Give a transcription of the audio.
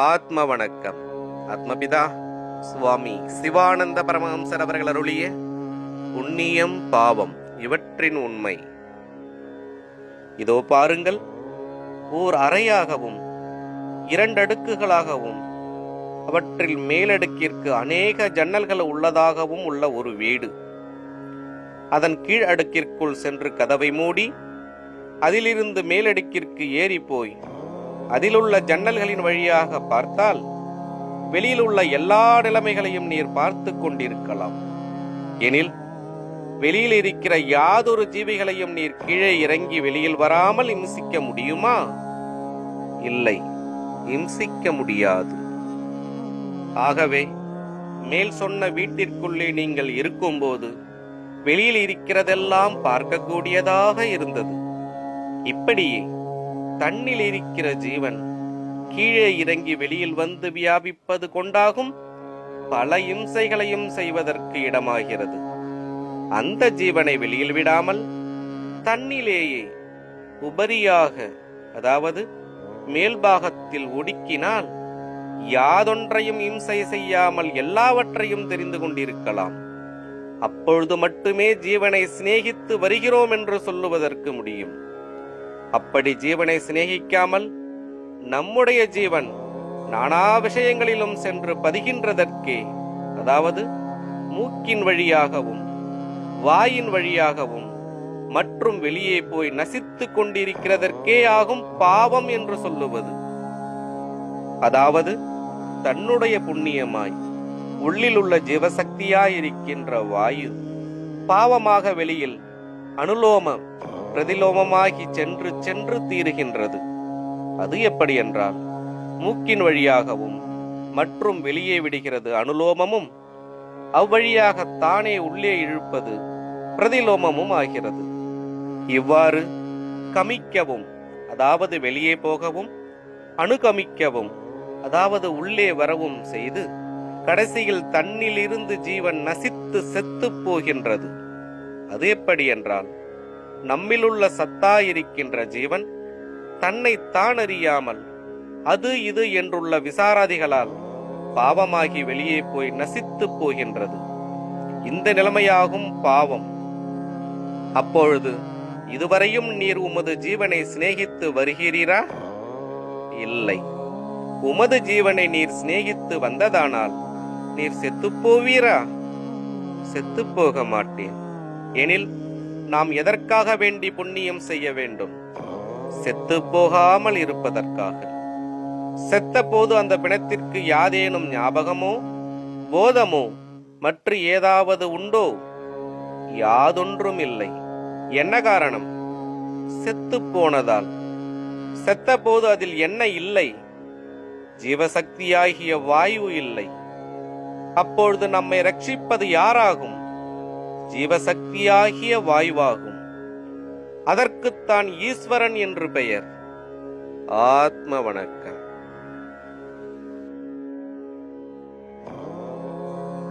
ஆத்ம வணக்கம் ஆத்மபிதா சுவாமி சிவானந்த பரமஹம்சர் அவர்கள் அருளிய புண்ணியம் பாவம் இவற்றின் உண்மை. இதோ பாருங்கள் ஓர் அறையாகவும் இரண்டடுக்குகளாகவும் அவற்றில் மேலடுக்கிற்கு அநேக ஜன்னல்கள் உள்ளதாகவும் உள்ள ஒரு வீடு. அதன் கீழ் அடுக்கிற்குள் சென்று கதவை மூடி அதிலிருந்து மேலடுக்கிற்கு ஏறி போய் அதிலுள்ள ஜன்னல்களின் வழியாக பார்த்தால் வெளியில் உள்ள எல்லா நிலைமைகளையும் நீர் பார்த்து கொண்டிருக்கலாம். எனில் வெளியில் இருக்கிற யாதொரு ஜீவிகளையும் நீர் கீழே இறங்கி வெளியில் வராமல் இம்சிக்க முடியுமா? இல்லை இம்சிக்க முடியாது. ஆகவே மேல் சொன்ன வீட்டிற்குள்ளே நீங்கள் இருக்கும்போது வெளியில் இருக்கிறதெல்லாம் பார்க்கக்கூடியதாக இருந்தது. இப்படியே தன்னில் இருக்கிற ஜீவன் கீழே இறங்கி வெளியில் வந்து வியாபிப்பது கொண்டாகும். பல இம்சைகளையும் செய்வதற்கு இடமாகிறது. அந்த ஜீவனை வெளியில் விடாமல் தன்னிலேயே உபரியாக அதாவது மேல்பாகத்தில் ஒடுக்கினால் யாதொன்றையும் இம்சை செய்யாமல் எல்லாவற்றையும் தெரிந்து கொண்டிருக்கலாம். அப்பொழுது மட்டுமே ஜீவனை சிநேகித்து வருகிறோம் என்று சொல்லுவதற்கு முடியும். அப்படி ஜீவனை சிநேகிக்காமல் நம்முடைய ஜீவன் நானா விஷயங்களிலும் சென்று பதிகின்றதற்கே அதாவது மூக்கின் வழியாகவும் வாயின் வழியாகவும் மற்றும் வெளியே போய் நசித்து கொண்டிருக்கிறதற்கே ஆகும் பாவம் என்று சொல்லுவது. அதாவது தன்னுடைய புண்ணியமாய் உள்ளில் உள்ள ஜீவசக்தியாயிருக்கின்ற வாயு பாவமாக வெளியில் அனுலோம பிரதிலோமமாகி சென்று சென்று தீருகின்றது. அது எப்படி என்றால் மூக்கின் வழியாகவும் மற்றும் வெளியே விடுகிறது அனுலோமமும் அவ்வழியாக தானே உள்ளே இழுப்பது பிரதிலோமமும் ஆகிறது. இவ்வாறு கமிக்கவும் அதாவது வெளியே போகவும் அணுகமிக்கவும் அதாவது உள்ளே வரவும் செய்து கடைசியில் தன்னிலிருந்து ஜீவன் நசித்து செத்துப் போகின்றது. அது எப்படி என்றால் நம்மிலுள்ள சத்தாயிருக்கின்ற ஜீவன் தன்னை தான் அறியாமல் அது இது என்றுள்ள விசாராதிகளால் பாவமாகி வெளியே போய் நசித்து போகின்றது. இந்த நிலைமையாகும் பாவம். அப்பொழுது இதுவரையும் நீர் உமது ஜீவனை சிநேகித்து வருகிறீரா? இல்லை. உமது ஜீவனை நீர் சிநேகித்து வந்ததானால் நீர் செத்துப்போவீரா செத்துப்போக மாட்டேன் எனில் நாம் எதற்காக வேண்டி புண்ணியம் செய்ய வேண்டும்? செத்து போகாமல் இருப்பதற்காக. செத்த போது அந்த பிணத்திற்கு யாதேனும் ஞாபகமோ போதமோ மற்ற ஏதாவது உண்டோ? யாதொன்றும் இல்லை. என்ன காரணம்? செத்து போனதால். செத்த போது அதில் என்ன இல்லை? ஜீவசக்தியாகிய வாயு இல்லை. அப்பொழுது நம்மை ரட்சிப்பது யாராகும்? ஜீவசக்தியாகிய வாயுவாகும். அதற்குத்தான் ஈஸ்வரன் என்று பெயர். ஆத்ம வணக்கம்